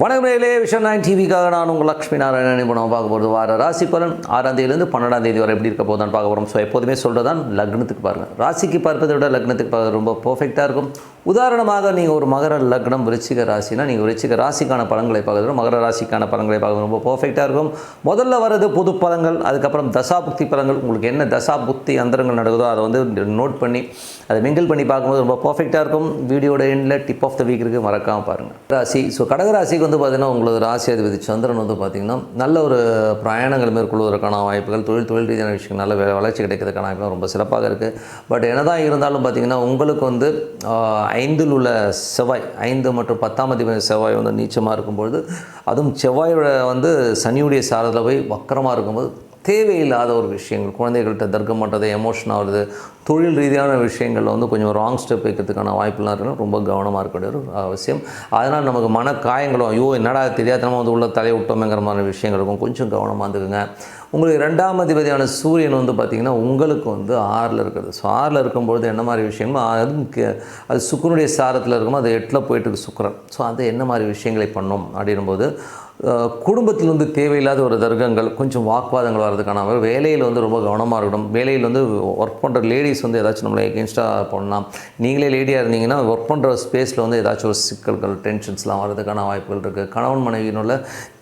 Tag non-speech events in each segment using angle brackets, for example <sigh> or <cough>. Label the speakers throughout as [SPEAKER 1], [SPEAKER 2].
[SPEAKER 1] வணக்கம் நேரிலே vision nine டிவிக்காக நான் உங்கள் லக்ஷ்மி நாராயணன். இப்போ நம்ம பார்க்க போகிறது வார ராசி பலன். ஆறாம் தேதியிலேருந்து பன்னெண்டாம் தேதி வரை எப்படி இருக்க போதான் பார்க்க போகிறோம் ஸோ எப்போதுமே சொல்கிறது தான் லக்னத்துக்கு பாருங்கள் ராசிக்கு பார்ப்பதை விட லக்னத்துக்கு பார்க்க ரொம்ப பர்ஃபெக்டாக இருக்கும். உதாரணமாக நீங்கள் ஒரு மகர லக்னம் விருச்சிக ராசினா நீங்கள் விருச்சிக ராசிக்கான பலன்களை பார்க்குறது மகர ராசிக்கான பலன்களை பார்க்குறது ரொம்ப பர்ஃபெக்டாக இருக்கும். முதல்ல வர்றது பொது பலங்கள் அதுக்கப்புறம் தசாபுக்தி பலங்கள் உங்களுக்கு என்ன தசா புக்தி அந்தரங்கள் நடக்குதோ அதை வந்து நோட் பண்ணி அதை மிங்கிள் பண்ணி பார்க்கும்போது ரொம்ப பர்ஃபெக்டாக இருக்கும். வீடியோட எண்டில் டிப் ஆஃப் த வீக் இருக்குது மறக்காமல் பாருங்கள் ராசி ஸோ ராசிக்கு வந்து பார்த்திங்கன்னா உங்களது ராசி அதிபதி சந்திரன் வந்து பார்த்திங்கன்னா நல்ல ஒரு பிரயாணங்கள் மேற்கொள்வதற்கான வாய்ப்புகள் தொழில் தொழில் ரீதியான விஷயங்கள் நல்ல வளர்ச்சி கிடைக்கிறதுக்கான வாய்ப்புகள் ரொம்ப சிறப்பாக இருக்குது பட் என்னதான் இருந்தாலும் பார்த்திங்கன்னா உங்களுக்கு வந்து ஐந்தில் உள்ள செவ்வாய் ஐந்து மற்றும் பத்தாம் அதிபதி செவ்வாய் வந்து நீச்சமாக இருக்கும்பொழுது அதுவும் செவ்வாயோட வந்து சனியுடைய சாரத்தில் போய் வக்கரமாக இருக்கும்போது தேவையில்லாத ஒரு விஷயங்கள். குழந்தைகள்கிட்ட தர்க்கம் பண்ணுறது எமோஷன் ஆகுறது தொழில் ரீதியான விஷயங்களில் வந்து கொஞ்சம் ராங் ஸ்டெப் வைக்கிறதுக்கான வாய்ப்புலாம் இருக்கணும் ரொம்ப கவனமாக இருக்க வேண்டிய ஒரு அவசியம். அதனால் நமக்கு மன காயங்களும் ஐயோ என்னடா தெரியாதனமாக வந்து உள்ள தலையை விட்டோமேங்கிற மாதிரி விஷயங்கள் இருக்கும். கொஞ்சம் கவனமாக இருந்துக்குங்க. உங்களுக்கு ரெண்டாம் அதிபதியான சூரியன் வந்து பார்த்திங்கன்னா உங்களுக்கு வந்து ஆறில் இருக்கிறது. ஸோ ஆறில் இருக்கும்பொழுது என்ன மாதிரி விஷயமோ அது கே- அது சுக்கரனுடைய சாரத்தில் இருக்கும்போது அது எட்டில் போயிட்டு இருக்கு சுக்கரன். ஸோ அது என்ன மாதிரி விஷயங்களை பண்ணும் அப்படின்னும்போது போது குடும்பத்தில் வந்து தேவையில்லாத ஒரு தர்க்கங்கள் கொஞ்சம் வாக்குவாதங்கள் வர்றதுக்கான வேலையில் வந்து ரொம்ப கவனமாக இருக்கணும். வேலையில் வந்து ஒர்க் பண்ணுற லேடிஸ் வந்து ஏதாச்சும் நம்மளை எகென்ஸ்டாக பண்ணலாம் நீங்களே லேடியாக இருந்தீங்கன்னா ஒர்க் பண்ணுற ஸ்பேஸில் வந்து ஏதாச்சும் ஒரு சிக்கல்கள் டென்ஷன்ஸ்லாம் வர்றதுக்கான வாய்ப்புகள் இருக்குது கணவன் மனைவியினுள்ள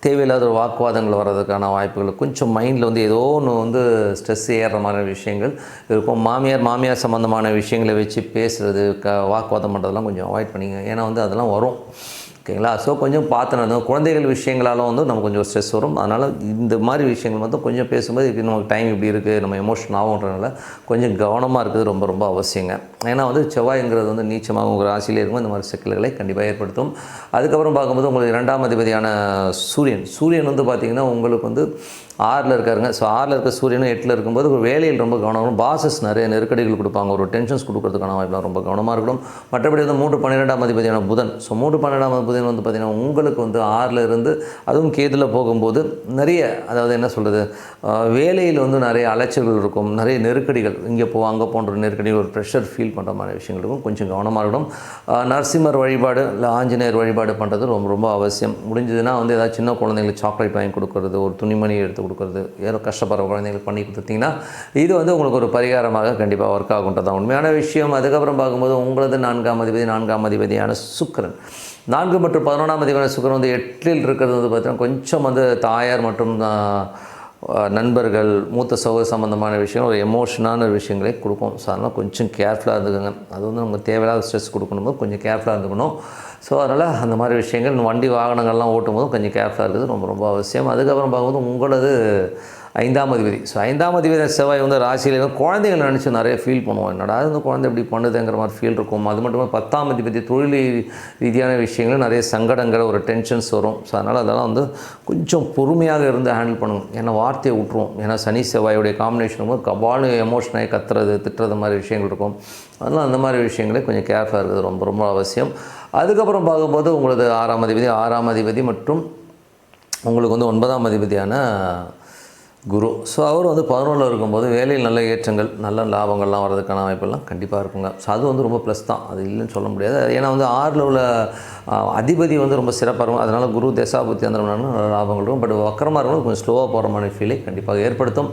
[SPEAKER 1] தேவையில்லாத ஒரு வாக்குவாதங்கள் வர்றதுக்கான வாய்ப்புகள் கொஞ்சம் மைண்டில் வந்து ஏதோ ஒன்று வந்து ஸ்ட்ரெஸ் ஏறுற மாதிரி விஷயங்கள் இருக்கும். மாமியார் மாமியார் சம்மந்தமான விஷயங்களை வச்சு பேசுகிறது க வாக்குவாதம் பண்ணுறதெல்லாம் கொஞ்சம் அவாய்ட் பண்ணிங்க. ஏன்னா வந்து அதெல்லாம் வரும். ஓகேங்களா? ஸோ கொஞ்சம் பார்த்து குழந்தைகள் விஷயங்களாலும் வந்து நமக்கு கொஞ்சம் ஸ்ட்ரெஸ் வரும். அதனால் இந்த மாதிரி விஷயங்கள் வந்து கொஞ்சம் பேசும்போது இது நமக்கு டைம் இப்படி இருக்குது நம்ம எமோஷன் ஆகுன்றதுனால கொஞ்சம் கவனமாக இருக்கிறது ரொம்ப ரொம்ப அவசியங்க. ஏன்னா வந்து செவ்வாய்ங்கிறது வந்து நீச்சமாக உங்கள் ராசியில் இருக்கும். இந்த மாதிரி சிக்கல்களை கண்டிப்பாக ஏற்படுத்தும். அதுக்கப்புறம் பார்க்கும்போது உங்களுக்கு இரண்டாம் அதிபதியான சூரியன். சூரியன் வந்து பார்த்திங்கன்னா உங்களுக்கு வந்து ஆறில் இருக்காருங்க. ஸோ ஆறில் இருக்க சூரியனும் எட்டில் இருக்கும்போது ஒரு வேலையில் ரொம்ப கவனம் பாசஸ் நிறைய நெருக்கடிகள் கொடுப்பாங்க. ஒரு டென்ஷன்ஸ் கொடுக்கறதுக்கான வாய்ப்புலாம் ரொம்ப கவனமாக இருக்கணும். மற்றபடி வந்து மூன்று பன்னிரெண்டாம் அதிபதியான புதன். ஸோ மூன்று பன்னிரெண்டாம் புதன் வந்து பார்த்திங்கன்னா உங்களுக்கு வந்து ஆறில் இருந்து அதுவும் கேதில் போகும்போது நிறைய அதாவது என்ன சொல்கிறது வேலையில் வந்து நிறைய அலைச்சல்கள் இருக்கும். நிறைய நெருக்கடிகள். இங்கே போ அங்கே போன்ற நெருக்கடிகள் ஒரு ப்ரெஷர் ஃபீல் பண்ணுற மாதிரி விஷயங்கள் இருக்கும். கொஞ்சம் கவனமாக இருக்கணும். நரசிம்மர் வழிபாடு இல்லை ஆஞ்சநேயர் வழிபாடு பண்ணுறது ரொம்ப ரொம்ப அவசியம். முடிஞ்சதுன்னா வந்து ஏதாவது சின்ன குழந்தைங்களுக்கு சாக்லேட் வாங்கி கொடுக்கறது ஒரு துணிமணி எடுத்து கொடுக்குறது. ஏதோ கஷ்டப்படுற குழந்தைங்களுக்கு பண்ணி கொடுத்தீங்கன்னா இது வந்து உங்களுக்கு ஒரு பரிகாரமாக கண்டிப்பாக ஒர்க் ஆகுன்றது தான். உண்மையான விஷயம் அதுக்கப்புறம் பார்க்கும்போது உங்களது நான்காம் அதிபதி நான்காம் அதிபதியான சுக்கரன். நான்கு மற்றும் பதினொன்றாம் அதிபதியான சுக்கரன் வந்து எட்டில் இருக்கிறது வந்து பார்த்திங்கன்னா கொஞ்சம் வந்து தாயார் மற்றும் நண்பர்கள் மூத்த சகோதர சம்மந்தமான விஷயம் ஒரு எமோஷனான விஷயங்களை கொடுக்கும். சாதாரண கொஞ்சம் கேர்ஃபுல்லாக இருந்துக்கோங்க. அது வந்து நமக்கு தேவையில்லாத ஸ்ட்ரெஸ் கொடுக்கணும் கொஞ்சம் கேர்ஃபுல்லாக இருந்துக்கணும். ஸோ அதனால் அந்த மாதிரி விஷயங்கள் வண்டி வாகனங்கள்லாம் ஓட்டும்போது கொஞ்சம் கேர்ஃபுல்லாக இருக்குது ரொம்ப ரொம்ப அவசியம். அதுக்கப்புறம் பார்க்கும்போது உங்களது ஐந்தாம் அதிபதி. ஸோ ஐந்தாம் அதிபதி செவ்வாய் வந்து ராசியில் இருந்து குழந்தைகள் நினச்சி நிறைய ஃபீல் பண்ணுவோம். என்னடா இந்த குழந்தை இப்படி பண்ணுதுங்கிற மாதிரி ஃபீல் இருக்கும். அது மட்டும் இல்லாமல் பத்தாம் அதிபதி தொழில் ரீதியான விஷயங்களும் நிறைய சங்கடங்கள் ஒரு டென்ஷன்ஸ் வரும். ஸோ அதனால் அதெல்லாம் வந்து கொஞ்சம் பொறுமையாக இருந்து ஹேண்டில் பண்ணுவோம் ஏன்னா வார்த்தையை விட்டுருவோம் ஏன்னா சனி செவ்வாயுடைய காம்பினேஷன் போது கபாலு எமோஷனாகி கத்துறது திட்டுறது மாதிரி விஷயங்கள் இருக்கும். அதனால் அந்த மாதிரி விஷயங்களே கொஞ்சம் கேர்ஃபுல்லாக இருக்குது ரொம்ப ரொம்ப அவசியம். அதுக்கப்புறம் பார்க்கும்போது உங்களது ஆறாம் அதிபதி ஆறாம் அதிபதி மற்றும் உங்களுக்கு வந்து ஒன்பதாம் அதிபதியான குரு. ஸோ அவர் வந்து பதினொன்றில் இருக்கும்போது வேலையில் நல்ல ஏற்றங்கள் நல்ல லாபங்கள்லாம் வர்றதுக்கான வாய்ப்பெல்லாம் கண்டிப்பாக இருக்குங்க. ஸோ அது வந்து ரொம்ப ப்ளஸ் தான். அது இல்லைன்னு சொல்ல முடியாது. ஏன்னா வந்து ஆறில் உள்ள அதிபதி வந்து ரொம்ப சிறப்பாக இருக்கும். அதனால் குரு தேசாபுத்தி அந்த நல்ல லாபங்கள் இருக்கும். பட் வக்கரமாக இருக்கும் கொஞ்சம் ஸ்லோவாக போகிற மாதிரி ஃபீலை கண்டிப்பாக ஏற்படுத்தும்.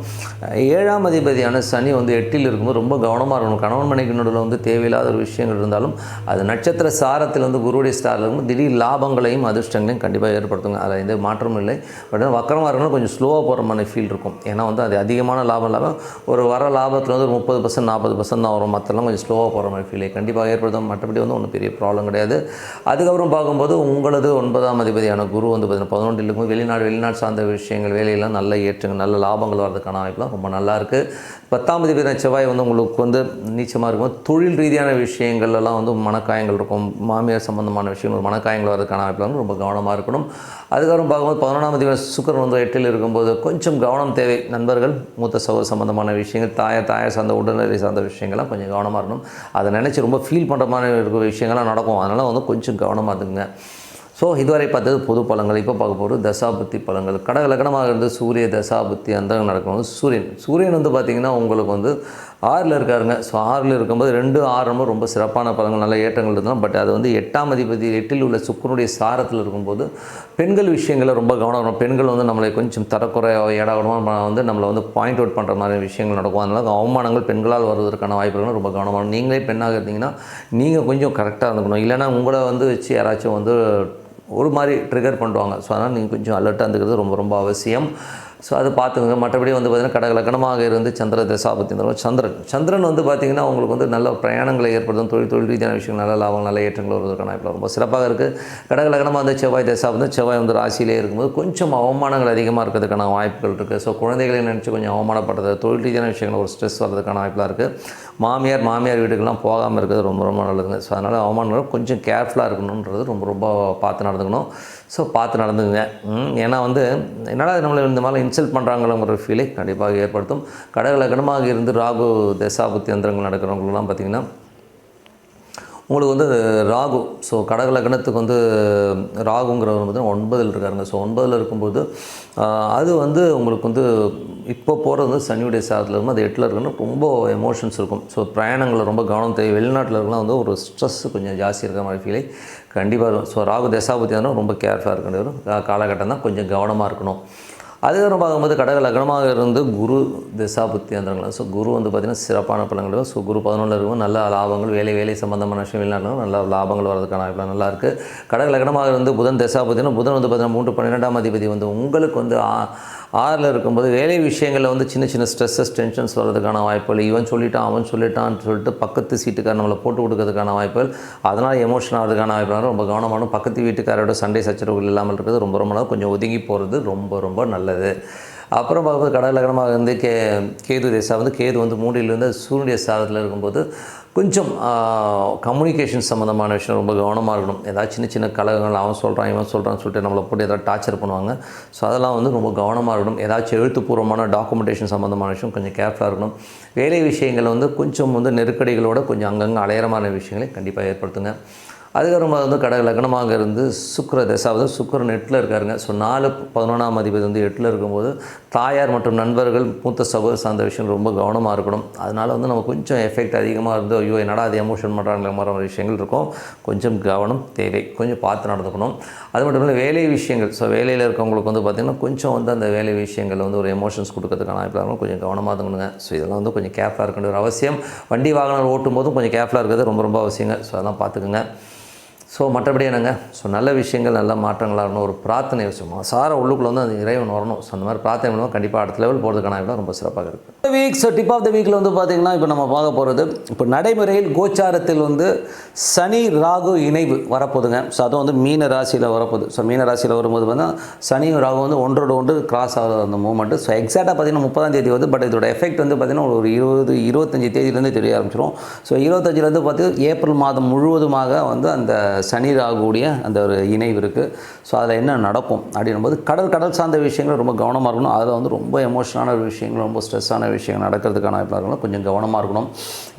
[SPEAKER 1] ஏழாம் அதிபதியான சனி வந்து எட்டில் இருக்கும்போது ரொம்ப கவனமாக இருக்கணும். கணவன் மனைவி நடுவில் வந்து தேவையில்லாத ஒரு விஷயங்கள் இருந்தாலும் அது நட்சத்திர சாரத்தில் வந்து குருடைய ஸ்டாரில் இருக்கும் திடீர் லாபங்களையும் அதிர்ஷ்டங்களையும் கண்டிப்பாக ஏற்படுத்துங்க. அதில் எந்த மாற்றமும் இல்லை. பட் வக்கரமாக இருக்கணும் கொஞ்சம் ஸ்லோவாக போகிற மாதிரி ஃபீல் இருக்கும். இருக்கும். ஏன்னா வந்து அது அதிகமான லாபம் இல்லாமல் ஒரு வர லாபத்தில் வந்து ஒரு முப்பது பர்சன்ட் நாற்பது பர்சன்ட் தான் வரும். மற்றெல்லாம் கொஞ்சம் ஸ்லோவாக போகிற மாதிரி ஃபீல் கண்டிப்பாக ஏற்படுத்தும். மற்றபடி வந்து ஒன்றும் பெரிய ப்ராப்ளம் கிடையாது. அதுக்கப்புறம் பார்க்கும்போது உங்களது ஒன்பதாம் அதிபதியான குரு வந்து பார்த்தீங்கன்னா பதினொன்றில் இருக்கும் வெளிநாடு வெளிநாடு சார்ந்த விஷயங்கள் வேலையெல்லாம் நல்ல ஏற்றுங்க நல்ல லாபங்கள் வரதுக்கான வாய்ப்புலாம் ரொம்ப நல்லா இருக்குது பத்தாம் அதிபதியான செவ்வாய் வந்து உங்களுக்கு வந்து நீச்சமாக இருக்கும். தொழில் ரீதியான விஷயங்கள்லாம் வந்து மனக்காயங்கள் இருக்கும். மாமியார் சம்பந்தமான விஷயங்கள் மனக்காயங்கள் வரதுக்கான வாய்ப்புலாம் ரொம்ப கவனமாக இருக்கணும். அதுக்கப்புறம் பார்க்கும்போது பதினொன்றாம் அதிபதி சுக்கரன் வந்து எட்டில் இருக்கும்போது கொஞ்சம் கவனம் தேவை. நண்பர்கள் மூத்த சகோதர சம்பந்தமான விஷயங்கள் தாயார் தாயார் சார்ந்த உடல்நிலை சார்ந்த விஷயங்கள்லாம் கொஞ்சம் கவனமாக இருக்கணும். அதை நினச்சி ரொம்ப ஃபீல் பண்ணுற மாதிரி இருக்கிற விஷயங்கள்லாம் நடக்கும். அதனால் வந்து கொஞ்சம் கவனமாக இருந்துங்க ஸோ இதுவரை பார்த்தது பொது பழங்கள். இப்போ பார்க்க போகிறது தசாபுத்தி பழங்கள். கடக லக்னமாக இருந்து சூரிய தசாபுத்தி அந்த நடக்கும் சூரியன். சூரியன் வந்து பார்த்திங்கன்னா உங்களுக்கு வந்து ஆறில் இருக்காருங்க. ஸோ ஆறில் இருக்கும்போது ரெண்டு ஆறு ரொம்ப சிறப்பான பலங்கள் நல்ல ஏற்றங்கள் இருந்தாலும் பட் அது வந்து எட்டாம் அதிபதி எட்டில் உள்ள சுக்கரனுடைய சாரத்தில் இருக்கும்போது பெண்கள் விஷயங்களை ரொம்ப கவனம் பெண்கள் வந்து நம்மளை கொஞ்சம் தரக்குறை ஏடாகணும் வந்து நம்மளை வந்து பாயிண்ட் அவுட் பண்ணுற மாதிரி விஷயங்கள் நடக்கும். அதனால் அவமானங்கள் பெண்களால் வருவதற்கான வாய்ப்புகள் ரொம்ப கவனமாக நீங்களே பெண்ணாக இருந்தீங்கன்னா நீங்கள் கொஞ்சம் கரெக்டாக இருந்துக்கணும். இல்லைன்னா உங்களை வந்து வச்சு யாராச்சும் வந்து ஒரு மாதிரி ட்ரிகர் பண்ணுவாங்க. ஸோ அதனால் நீங்கள் கொஞ்சம் அலர்ட்டாக இருந்துக்கிறது ரொம்ப ரொம்ப அவசியம். ஸோ அது பார்த்துக்கோங்க. மற்றபடி வந்து பார்த்திங்கன்னா கடக லக்னமாக இருந்து சந்திர தசாபத்தின் சந்திரன். சந்திரன் வந்து பார்த்திங்கன்னா உங்களுக்கு வந்து நல்ல பிரயாணங்களை ஏற்படுத்தும். தொழில் தொழில் ரீதியான விஷயங்கள் நல்ல லாபம் நல்ல ஏற்றங்கள் வருவதற்கான வாய்ப்பு ரொம்ப சிறப்பாக இருக்குது கடக லக்னமாக வந்து செவ்வாய் தசாபத்தி செவ்வாய் வந்து ராசியிலே இருக்கும்போது கொஞ்சம் அவமானங்கள் அதிகமாக இருக்கிறதுக்கான வாய்ப்புகள் இருக்குது ஸோ குழந்தைகளை நினச்சி கொஞ்சம் அவமானப்படுறது தொழில் ரீதியான விஷயங்கள் ஒரு ஸ்ட்ரெஸ் வர்றதுக்கான வாய்ப்பெலாம் இருக்குது மாமியார் மாமியார் வீட்டுக்கெல்லாம் போகாமல் இருக்கிறது ரொம்ப ரொம்ப நல்லதுங்க. ஸோ அதனால் அவமானங்கள் கொஞ்சம் கேர்ஃபுல்லாக இருக்கணுன்றது ரொம்ப ரொம்ப பார்த்து நடந்துக்கணும். ஸோ பார்த்து நடந்துங்க ஏன்னா வந்து என்னடா நம்மளை இந்த மாதிரி இன்சல்ட் பண்ணுறாங்களோங்கிற ஃபீலை கண்டிப்பாக ஏற்படுத்தும். கடகலக்கணமாக இருந்து ராகு தசாபுத்தி யந்திரங்கள் நடக்கிறவங்களெலாம் பார்த்திங்கன்னா உங்களுக்கு வந்து ராகு ஸோ கடக லக்னத்துக்கு வந்து ராகுங்கிறவர் வந்து ஒன்பதில் இருக்காருங்க. ஸோ ஒன்பதில் இருக்கும்போது அது வந்து உங்களுக்கு வந்து இப்போ போகிறது வந்து சனியுடைய சாதத்தில் இருக்கும் அது எட்டில் இருக்குன்னு ரொம்ப எமோஷன்ஸ் இருக்கும். ஸோ பிரயாணங்களில் ரொம்ப கவனம் தேவை. வெளிநாட்டில் இருக்கலாம் வந்து ஒரு ஸ்ட்ரெஸ் கொஞ்சம் ஜாஸ்தி இருக்கிற மாதிரி ஃபீலை கண்டிப்பாக இருக்கும் ஸோ ராகு தசாபதி ரொம்ப கேர்ஃபுல்லாக இருக்க காலகட்டம் தான் கொஞ்சம் கவனமாக இருக்கணும். அதுக்கப்புறம் பார்க்கும்போது கடக லக்னமாக இருந்து குரு திசாபுத்தி அந்தரங்கள் ஸோ குரு வந்து பார்த்திங்கன்னா சிறப்பான பலன்கள் ஸோ குரு பதினொன்று இருக்கும் நல்ல லாபங்கள் வேலை வேலை சம்பந்தமான விஷயம் வெளிநாட்டில் நல்ல லாபங்கள் வரதுக்கான வாய்ப்பு நல்லா இருக்குது கடக லக்னமாக இருந்து புதன் திசாபுத்தினா புதன் வந்து பார்த்திங்கன்னா மூன்று பன்னிரெண்டாம் அதிபதி வந்து உங்களுக்கு வந்து ஆ- ஆறில் இருக்கும்போது வேலை விஷயங்களில் வந்து சின்ன சின்ன ஸ்ட்ரெஸ்ஸஸ் டென்ஷன்ஸ் வர்றதுக்கான வாய்ப்புகள் இவன் சொல்லிட்டான் அவன் சொல்லிட்டான்னு சொல்லிட்டு பக்கத்து சீட்டுக்கார நம்மளை போட்டு கொடுக்கறதுக்கான வாய்ப்புகள். அதனால் எமோஷன் ஆகிறதுக்கான வாய்ப்புகள். ரொம்ப கவனமான பக்கத்து வீட்டுக்காரோட சண்டை சச்சரவுகள் இல்லாமல் இருக்கிறது ரொம்ப ரொம்ப நல்லது. கொஞ்சம் ஒதுங்கி போகிறது ரொம்ப ரொம்ப நல்லது. அப்புறம் பார்க்கும்போது கடல் லக்னமாக வந்து கே கேது தேசா வந்து கேது வந்து மூடியிலிருந்து சூரிய சாதத்தில் இருக்கும்போது கொஞ்சம் கம்யூனிகேஷன் சம்மந்தமான விஷயம் ரொம்ப கவனமாக இருக்கணும். ஏதாவது சின்ன சின்ன கலகங்கள் அவன் சொல்கிறான் இவன் சொல்கிறான்னு சொல்லிட்டு நம்மளை போட்டு ஏதாவது டார்ச்சர் பண்ணுவாங்க. ஸோ அதெல்லாம் வந்து ரொம்ப கவனமாக இருக்கணும். ஏதாச்சும் எழுத்துப்பூர்வமான டாக்குமெண்டேஷன் சம்மந்தமான விஷயம் கொஞ்சம் கேர்ஃபுல்லாக இருக்கணும். வேலை விஷயங்கள் வந்து கொஞ்சம் வந்து நெருக்கடிகளோட கொஞ்சம் அங்கங்கே அலையரமான விஷயங்களை கண்டிப்பாக ஏற்படுத்துங்க. அதுக்கப்புறம் வந்து கடக லக்னமாக இருந்து சுக்கர தசாவது சுக்கரன் எட்டில் இருக்காருங்க. ஸோ நாலு பதினொன்றாம் அதிபதி வந்து எட்டில் இருக்கும்போது தாயார் மற்றும் நண்பர்கள் மூத்த சகோதர சார்ந்த விஷயம் ரொம்ப கவனமாக இருக்கணும். அதனால் வந்து நம்ம கொஞ்சம் எஃபெக்ட் அதிகமாக இருந்து ஐயோ என்னடா அது எமோஷன் பண்ணுறாங்களே மாதிரி விஷயங்கள் இருக்கும். கொஞ்சம் கவனம் தேவை. கொஞ்சம் பார்த்து நடந்துக்கணும். அது மட்டும் இல்லை வேலை விஷயங்கள். ஸோ வேலையில் இருக்கவங்களுக்கு வந்து பார்த்திங்கன்னா கொஞ்சம் வந்து அந்த வேலை விஷயங்கள் வந்து ஒரு எமோஷன்ஸ் கொடுக்கறதுக்கான வாய்ப்பு இருக்கும். கொஞ்சம் கவனமாக இருக்கணுங்க ஸோ இதெல்லாம் வந்து கொஞ்சம் கேர்ஃபுல்லாக இருக்க ஒரு அவசியம். வண்டி வாகனம் ஓட்டும் போதும் கொஞ்சம் கேர்ஃபுல்லாக இருக்கிறது ரொம்ப ரொம்ப அவசியங்க. ஸோ அதெல்லாம் பார்த்துக்குங்க. ஸோ மற்றபடி என்னங்க? ஸோ நல்ல விஷயங்கள் நல்ல மாற்றங்களாக இருக்கணும் ஒரு பிரார்த்தனை விஷயம் சார உள்ளுக்குள்ள வந்து அந்த இறைவன் வரணும். ஸோ அந்த மாதிரி பிரார்த்தனை பண்ணுவோம் கண்டிப்பாக அடுத்த லெவல் போகிறதுக்கான விட ரொம்ப சிறப்பாக இருக்குது week so tip of the வீக்கில் வந்து பார்த்திங்கன்னா இப்போ நம்ம பார்க்க போகிறது இப்போ நடைமுறையில் கோச்சாரத்தில் வந்து சனி ராகு இணைவு வரப்போதுங்க ஸோ அதுவும் வந்து மீன ராசியில் வரப்போகுது. ஸோ மீன ராசியில் வரும்போது வந்து சனியும் ராகு வந்து ஒன்றோடு ஒன்று கிராஸ் ஆகிற அந்த மூமெண்ட்டு ஸோ எக்ஸாக்டாக பார்த்தீங்கன்னா முப்பதாம் தேதி வந்து பட் இதோட எஃபெக்ட் வந்து பார்த்திங்கன்னா ஒரு இருபது இருபத்தஞ்சி தேதியிலேருந்து தெரிய ஆரம்பிச்சிடும் ஸோ இருபத்தஞ்சிலேருந்து பார்த்து ஏப்ரல் மாதம் முழுவதுமாக வந்து அந்த சனி ராகுடைய அந்த ஒரு இணைவு இருக்குது ஸோ அதில் என்ன நடக்கும் அப்படின்னும்போது கடல் கடல் சார்ந்த விஷயங்கள் ரொம்ப கவனமாக இருக்கணும். அதில் வந்து ரொம்ப எமோஷனான விஷயங்கள் ரொம்ப ஸ்ட்ரெஸ்ஸான விஷயங்கள் நடக்கிறதுக்கான வாய்ப்பாக இருக்கணும். கொஞ்சம் கவனமாக இருக்கணும்.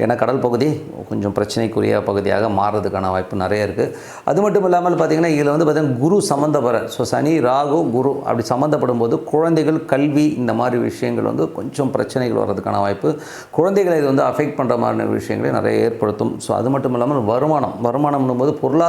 [SPEAKER 1] ஏன்னா கடல் பகுதி கொஞ்சம் பிரச்சனைக்குரிய பகுதியாக மாறுறதுக்கான வாய்ப்பு நிறைய இருக்குது அது மட்டும் இல்லாமல் பார்த்திங்கன்னா இதில் வந்து பார்த்திங்கன்னா குரு சம்மந்தப்பட ஸோ சனி ராகு குரு அப்படி சம்மந்தப்படும் போது குழந்தைகள் கல்வி இந்த மாதிரி விஷயங்கள் வந்து கொஞ்சம் பிரச்சனைகள் வர்றதுக்கான வாய்ப்பு குழந்தைகளை இது வந்து அஃபெக்ட் பண்ணுற மாதிரியான விஷயங்களை நிறைய ஏற்படுத்தும். ஸோ அது மட்டும் இல்லாமல் வருமானம் வருமானம்னும் போது பொருளாதார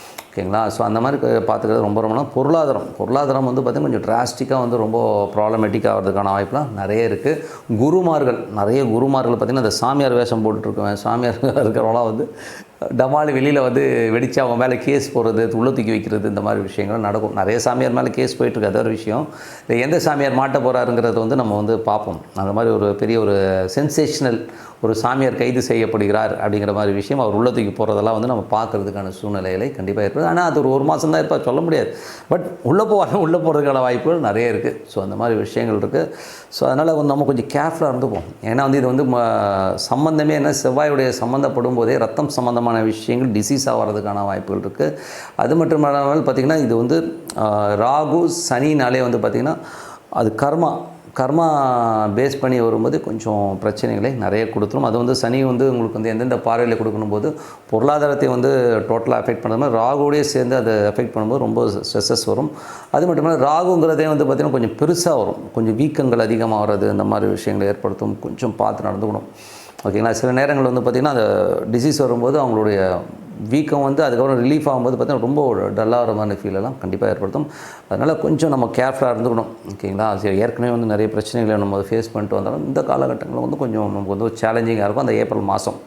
[SPEAKER 1] ஓகேங்களா? ஸோ அந்த மாதிரி பார்த்துக்கிறது ரொம்ப ரொம்ப பொருளாதாரம். பொருளாதாரம் வந்து பார்த்திங்கன்னா கொஞ்சம் டிராஸ்டிக்காக வந்து ரொம்ப ப்ராப்ளமேட்டிக் ஆகிறதுக்கான வாய்ப்புலாம் நிறைய இருக்குது குருமார்கள். நிறைய குருமார்கள் பார்த்திங்கன்னா அந்த சாமியார் வேஷம் போட்டுட்ருக்கவன். சாமியார் <laughs> இருக்கிறவங்களாம் வந்து டமாலி வெளியில் வந்து வெடிச்சு அவங்க மேலே கேஸ் போடுறது உள்ள தூக்கி வைக்கிறது இந்த மாதிரி விஷயங்கள் நடக்கும். நிறைய சாமியார் மேலே கேஸ் போயிட்டுருக்கு அது ஒரு விஷயம். இல்லை எந்த சாமியார் மாட்ட போகிறாருங்கிறத வந்து நம்ம வந்து பார்ப்போம். அந்த மாதிரி ஒரு பெரிய ஒரு சென்சேஷனல் ஒரு சாமியார் கைது செய்யப்படுகிறார் அப்படிங்கிற மாதிரி விஷயம் அவர் உள்ள தூக்கி போகிறதெல்லாம் வந்து நம்ம பார்க்கறதுக்கான சூழ்நிலைகளை கண்டிப்பாக இருக்குது ஆனால் அது ஒரு ஒரு மாதம் தான் இருப்பார் சொல்ல முடியாது. பட் உள்ளே போவாங்க உள்ளே போகிறதுக்கான வாய்ப்புகள் நிறைய இருக்குது ஸோ அந்த மாதிரி விஷயங்கள் இருக்குது ஸோ அதனால் வந்து நம்ம கொஞ்சம் கேர்ஃபுல்லாக இருந்துப்போம் ஏன்னா வந்து இது வந்து ம- என்ன செவ்வாயுடைய சம்மந்தப்படும் போதே ரத்தம் சம்மந்தமான விஷயங்கள் டிசீஸ் ஆகிறதுக்கான வாய்ப்புகள் இருக்குது அது மட்டும் இல்லாமல் பார்த்திங்கன்னா இது வந்து ராகு சனினாலே வந்து பார்த்திங்கன்னா அது கர்மா கர்மா பேஸ் பண்ணி வரும்போது கொஞ்சம் பிரச்சனைகளை நிறைய கொடுத்துரும். அது வந்து சனி வந்து உங்களுக்கு வந்து எந்தெந்த பார்வையில் கொடுக்கணும் போது பொருளாதாரத்தை வந்து டோட்டலாக அஃபெக்ட் பண்ணுற மாதிரி ராகுவோடய சேர்ந்து அதை அஃபெக்ட் பண்ணும்போது ரொம்ப ஸ்ட்ரெஸ்ஸஸ் வரும். அது மட்டும் இல்லாமல் ராகுங்கிறதே வந்து பார்த்திங்கன்னா கொஞ்சம் பெருசாக வரும். கொஞ்சம் வீக்கங்கள் அதிகமாக வர்றது இந்த மாதிரி விஷயங்களை ஏற்படுத்தும். கொஞ்சம் பார்த்து நடந்துக்கணும். ஓகேங்களா? சில நேரங்கள் வந்து பார்த்திங்கன்னா அந்த டிசீஸ் வரும்போது அவங்களுடைய வீக்கம் வந்து அதுக்கப்புறம் ரிலீஃப் ஆகும்போது பார்த்தீங்கன்னா ரொம்ப ஒரு டல்லாகிற மாதிரி ஃபீல் எல்லாம் கண்டிப்பாக ஏற்படுத்தும். அதனால் கொஞ்சம் நம்ம கேர்ஃபுல்லாக இருந்துக்கணும் ஓகேங்களா? சரி ஏற்கனவே வந்து நிறைய பிரச்சனைகளை நம்ம ஃபேஸ் பண்ணிட்டு வந்தாலும் இந்த காலகட்டங்களில் வந்து கொஞ்சம் நமக்கு வந்து சேலஞ்சிங்காக இருக்கும். அந்த ஏப்ரல் மாதம்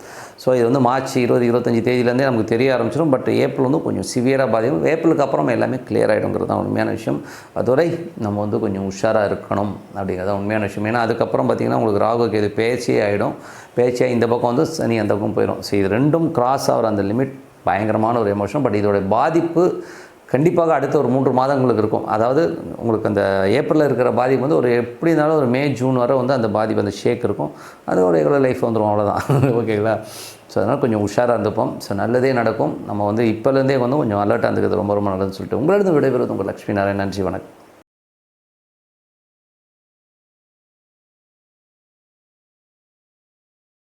[SPEAKER 1] ஸோ இது வந்து மார்ச் இருபது இருபத்தஞ்சி தேதியிலேருந்தே நமக்கு தெரிய ஆரம்பிச்சிடும். பட் ஏப்ரல் வந்து கொஞ்சம் சிவியராக பாதிக்கும். ஏப்ரலுக்கு அப்புறம் எல்லாமே கிளியர் ஆகிடுங்கிறது தான் உண்மையான விஷயம். அதுவரை நம்ம வந்து கொஞ்சம் உஷாராக இருக்கணும் அப்படிங்கிறது உண்மையான விஷயம். ஏன்னா அதுக்கப்புறம் பார்த்திங்கன்னா உங்களுக்கு ராகு கேது பேச்சே ஆகிடும் பேச்சியாக இந்த பக்கம் வந்து சனி அந்த பக்கம் போயிடும் ஸோ இது ரெண்டும் கிராஸ் ஆகிற அந்த லிமிட் பயங்கரமான ஒரு எமோஷன் பட் இதோடைய பாதிப்பு கண்டிப்பாக அடுத்த ஒரு மூன்று மாதங்களுக்கு இருக்கும். அதாவது உங்களுக்கு அந்த ஏப்ரலில் இருக்கிற பாதிப்பு வந்து ஒரு எப்படி இருந்தாலும் ஒரு மே ஜூன் வரை வந்து அந்த பாதிப்பு அந்த ஷேக் இருக்கும். அது ஒரு ரெகுலர் லைஃப் வந்துடும் அவ்வளோதான் ஓகேங்களா <laughs> ஸோ அதனால் கொஞ்சம் உஷாராக இருந்துப்போம். ஸோ நல்லதே நடக்கும். நம்ம வந்து இப்போலேருந்தே வந்து கொஞ்சம் அலர்ட்டாக இருந்துக்கிறது ரொம்ப ரொம்ப நல்லதுன்னு சொல்லிட்டு உங்களிடம் விடைபெறுவது உங்கள் லக்ஷ்மி நாராயண் நன்றி வணக்கம்.